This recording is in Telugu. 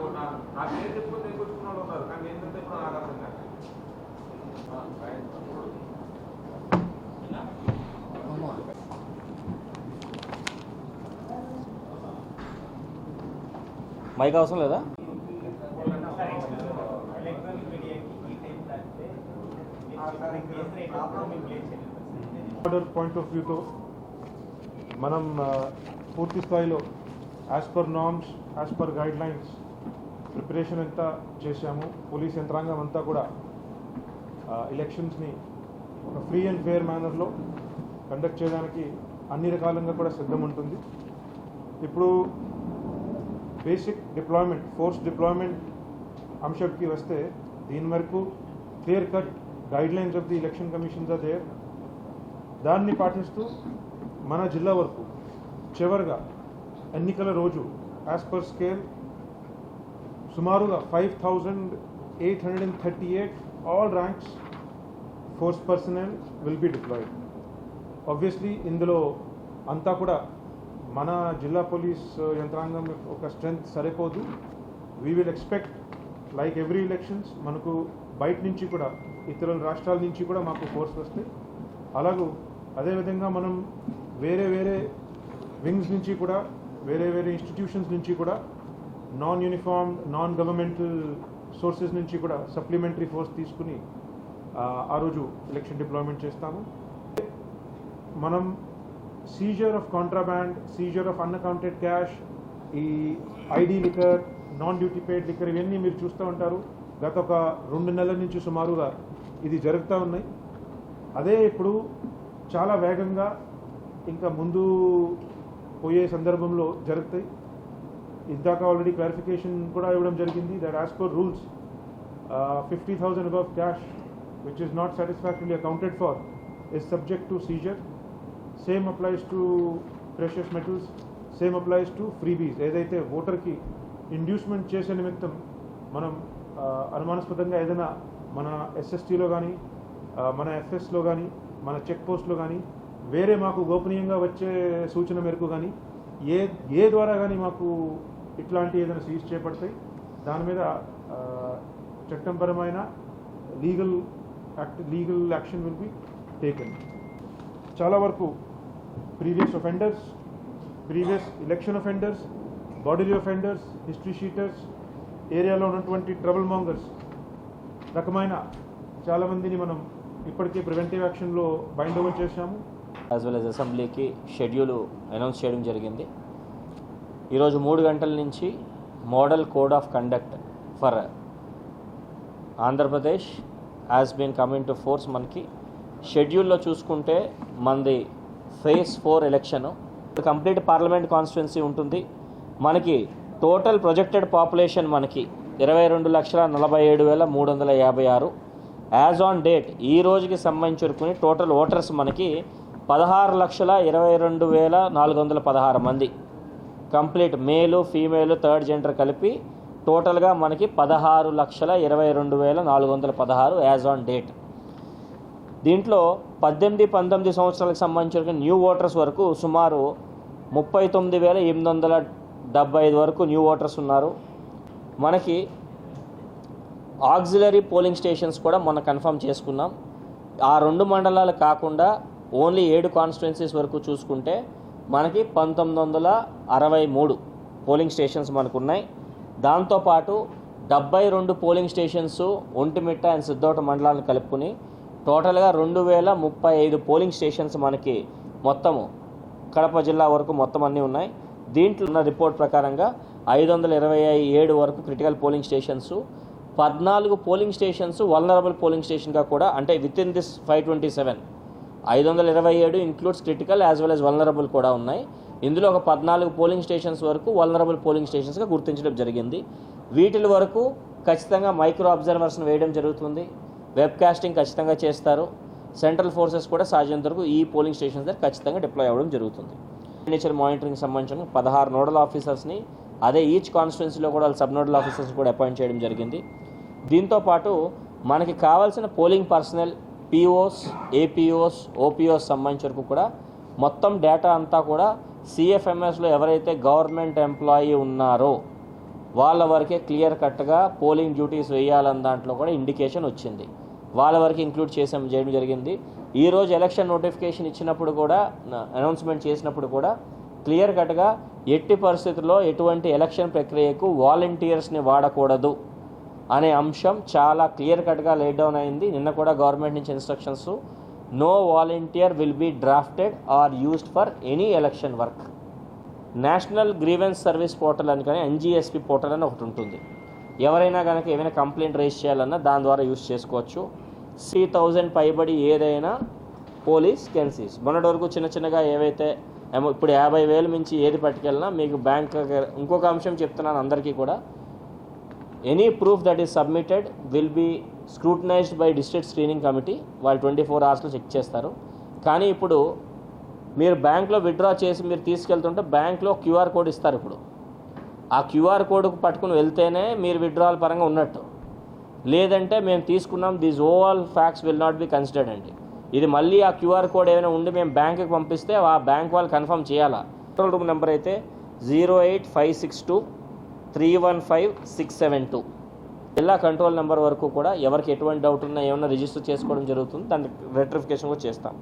నాకు నా- నా పేరు చెప్పుకొని తెచ్చుకున్న వాళ్ళు ఉన్నారు కానీ ఏంటంటే ఇప్పుడు నాకు అర్థం కాదు. మైక్ అవసరం లేదా? ఆర్డర్ పాయింట్ ఆఫ్ వ్యూతో మనం పూర్తి స్థాయిలో as per norms as per guidelines preparation అంతా చేశాము. పోలీస్ యంత్రాంగం అంతా కూడా ఎలక్షన్స్ని ఒక ఫ్రీ అండ్ ఫేర్ మేనర్లో కండక్ట్ చేయడానికి అన్ని రకాలంగా కూడా సిద్ధం ఉంటుంది. ఇప్పుడు బేసిక్ డిప్లాయ్మెంట్ ఫోర్స్ డిప్లాయ్మెంట్ అంశంకి వస్తే దీని వరకు clear cut guidelines of the election commissions the there దాన్ని పాటిస్తూ మన జిల్లా వరకు చివరిగా ఎన్నికల రోజు యాజ్ పర్ స్కేల్ సుమారుగా five thousand eight hundred and thirty eight all ranks force personnel will be deployed obviously ఇందులో అంతా కూడా మన జిల్లా పోలీస్ uh, యంత్రాంగం ఒక స్ట్రెంగ్త్ సరిపోదు. We will expect like every elections మనకు బయట నుంచి కూడా ఇతర రాష్ట్రాల నుంచి కూడా మాకు ఫోర్స్ వస్తాయి. అలాగూ అదేవిధంగా మనం వేరే వేరే వింగ్స్ నుంచి కూడా వేరే వేరే ఇన్స్టిట్యూషన్స్ నుంచి కూడా non uniform non governmental sources నుంచి కూడా సప్లిమెంటరీ ఫోర్స్ తీసుకుని ఆ, రోజు ఎలక్షన్ డిప్లాయ్మెంట్ చేస్తాము. మనం seizure of contraband seizure of unaccounted cash ఈ ID liquor non duty paid liquor ఇవన్నీ మీరు చూస్తూ ఉంటారు. గత ఒక రెండు నెలల నుంచి సుమారుగా ఇది జరుగుతూ ఉన్నాయి. అదే ఇప్పుడు చాలా వేగంగా ఇంకా ముందు పోయే సందర్భంలో జరుగుతాయి. ఇందాక ఆల్రెడీ క్లారిఫికేషన్ కూడా ఇవ్వడం జరిగింది that as per rules fifty thousand above cash which is not satisfactorily accounted for is subject to seizure same applies to precious metals same applies to freebies ఏదైతే ఓటర్కి ఇండ్యూస్మెంట్ చేసే నిమిత్తం మనం uh, అనుమానాస్పదంగా ఏదైనా మన ఎస్ఎస్టీలో కానీ uh, మన ఎఫ్ఎస్లో కానీ మన చెక్ పోస్ట్లో కానీ వేరే మాకు గోపనీయంగా వచ్చే సూచన మేరకు కానీ ఏ ఏ ద్వారా కానీ మాకు ఇట్లాంటి ఏదైనా సీజ్ చేపడతాయి దాని మీద చట్టంపరమైన legal act legal action will be taken చాలా వరకు previous offenders previous election offenders bodily offenders history sheeters ఏరియాలో ఉన్నటువంటి ట్రబుల్ మాంగర్స్ రకమైన చాలామందిని మనం ఇప్పటికే ప్రివెంటివ్ యాక్షన్లో బైండ్ ఓవర్ చేశాము. యాజ్ వెల్ యాజ్ అసెంబ్లీకి షెడ్యూల్ అనౌన్స్ చేయడం జరిగింది. ఈరోజు మూడు గంటల నుంచి model code of conduct for Andhra Pradesh as been coming to force మనకి షెడ్యూల్లో చూసుకుంటే మనది phase four election complete parliament constituency ఉంటుంది. మనకి టోటల్ ప్రొజెక్టెడ్ పాపులేషన్ మనకి ఇరవై రెండు లక్షల నలభై ఏడు వేల మూడు వందల యాభై ఆరు. యాజ్ ఆన్ డేట్ ఈ రోజుకి సంబంధించుకుని టోటల్ ఓటర్స్ మనకి పదహారు లక్షల ఇరవై రెండు వేల నాలుగు వందల పదహారు మంది. కంప్లీట్ మేలు ఫీమేలు థర్డ్ జెండర్ కలిపి టోటల్గా మనకి పదహారు లక్షల ఇరవై రెండు వేల నాలుగు వందల పదహారు యాజ్ ఆన్ డేట్. దీంట్లో పద్దెనిమిది పంతొమ్మిది సంవత్సరాలకు సంబంధించిన న్యూ ఓటర్స్ వరకు సుమారు ముప్పై తొమ్మిది వేల ఎనిమిది వందల డెబ్బై ఐదు వరకు న్యూ ఓటర్స్ ఉన్నారు. మనకి ఆక్సిలరీ పోలింగ్ స్టేషన్స్ కూడా మొన్న కన్ఫర్మ్ చేసుకున్నాం. ఆ రెండు మండలాలు కాకుండా ఓన్లీ ఏడు కాన్స్టిట్యున్సీస్ వరకు చూసుకుంటే మనకి పంతొమ్మిది వందల అరవై మూడు పోలింగ్ స్టేషన్స్ మనకు ఉన్నాయి దాంతోపాటు డెబ్బై రెండు polling stations Vontimitta and Sidhout మండలాలను కలుపుకుని టోటల్గా రెండు వేల ముప్పై ఐదు పోలింగ్ స్టేషన్స్ మనకి మొత్తము కడప జిల్లా వరకు మొత్తం అన్నీ ఉన్నాయి. దీంట్లో ఉన్న రిపోర్ట్ ప్రకారంగా ఐదు వందల ఇరవై ఏడు వరకు క్రిటికల్ పోలింగ్ స్టేషన్స్ పద్నాలుగు పోలింగ్ స్టేషన్స్ వల్నరబుల్ పోలింగ్ స్టేషన్గా కూడా అంటే within this five twenty seven ఐదు వందల ఇరవై ఏడు includes critical as well as vulnerable కూడా ఉన్నాయి. ఇందులో ఒక పద్నాలుగు పోలింగ్ స్టేషన్స్ వరకు వల్నరబుల్ పోలింగ్ స్టేషన్స్గా గుర్తించడం జరిగింది. వీటి వరకు ఖచ్చితంగా మైక్రో అబ్జర్వర్స్ని వేయడం జరుగుతుంది. వెబ్ కాస్టింగ్ ఖచ్చితంగా చేస్తారు. సెంట్రల్ ఫోర్సెస్ కూడా సాధ్యంత వరకు ఈ పోలింగ్ స్టేషన్స్ దగ్గర ఖచ్చితంగా డిప్లాయ్ అవ్వడం జరుగుతుంది. ఎక్స్పెండిచర్ మానిటరింగ్ సంబంధించిన పదహారు నోడల్ ఆఫీసర్స్ని అదే ఈచ్ కాన్స్టిట్యున్సీలో కూడా సబ్ నోడల్ ఆఫీసర్స్ కూడా అపాయింట్ చేయడం జరిగింది. దీంతో పాటు మనకి కావాల్సిన polling personnel POs APOs OPOs సంబంధించిన వరకు కూడా మొత్తం డేటా అంతా కూడా సిఎఫ్ఎంఎస్లో ఎవరైతే గవర్నమెంట్ ఎంప్లాయీ ఉన్నారో వాళ్ళ వరకే క్లియర్ కట్గా పోలింగ్ డ్యూటీస్ వేయాలన్న దాంట్లో కూడా ఇండికేషన్ వచ్చింది. వాళ్ళ వరకు ఇంక్లూడ్ చేసాం చేయడం జరిగింది. ఈరోజు ఎలక్షన్ నోటిఫికేషన్ ఇచ్చినప్పుడు కూడా అనౌన్స్మెంట్ చేసినప్పుడు కూడా క్లియర్ కట్గా ఎట్టి పరిస్థితుల్లో ఎటువంటి ఎలక్షన్ ప్రక్రియకు వాలంటీర్స్ని వాడకూడదు. అనే అంశం చాలా క్లియర్ కట్గా లేట్ డౌన్ అయింది. నిన్న కూడా గవర్నమెంట్ నుంచి instructions no volunteer will be drafted or used for any election work national grievance service portal అని కానీ ఎన్జిఎస్పి పోర్టల్ అని ఒకటి ఉంటుంది. ఎవరైనా కనుక ఏమైనా కంప్లైంట్ రేజ్ చేయాలన్నా దాని ద్వారా యూస్ చేసుకోవచ్చు. త్రీ థౌజండ్ పైబడి ఏదైనా పోలీస్ కెన్సీస్ మొన్నటి వరకు చిన్న చిన్నగా ఏవైతే ఏమో ఇప్పుడు యాభై వేలు మించి ఏది పట్టుకెళ్ళినా మీకు బ్యాంక్ ఇంకొక అంశం చెప్తున్నాను అందరికీ కూడా. Any proof that is submitted will be scrutinized by district screening committee వాళ్ళు ట్వంటీ ఫోర్ అవర్స్లో చెక్ చేస్తారు. కానీ ఇప్పుడు మీరు బ్యాంక్లో విత్డ్రా చేసి మీరు తీసుకెళ్తుంటే బ్యాంక్లో క్యూఆర్ కోడ్ ఇస్తారు ఇప్పుడు. ఆ క్యూఆర్ కోడ్ పట్టుకుని వెళ్తేనే మీరు విత్డ్రాల్ పరంగా ఉన్నట్టు. లేదంటే మేము తీసుకున్నాం these oval facts will not be considered అండి. ఇది మళ్ళీ ఆ క్యూఆర్ కోడ్ ఏమైనా ఉండి మేము బ్యాంక్కి పంపిస్తే ఆ బ్యాంక్ వాళ్ళు కన్ఫర్మ్ చేయాలా? కంట్రోల్ రూమ్ నెంబర్ అయితే zero eight five six two three one five six seven two. జిల్లా కంట్రోల్ నెంబర్ వరకు కూడా ఎవరికి ఎటువంటి డౌట్ ఉన్నా ఏమైనా రిజిస్టర్ చేసుకోవడం జరుగుతుంది దాని రెట్రిఫికేషన్ కూడా చేస్తాం.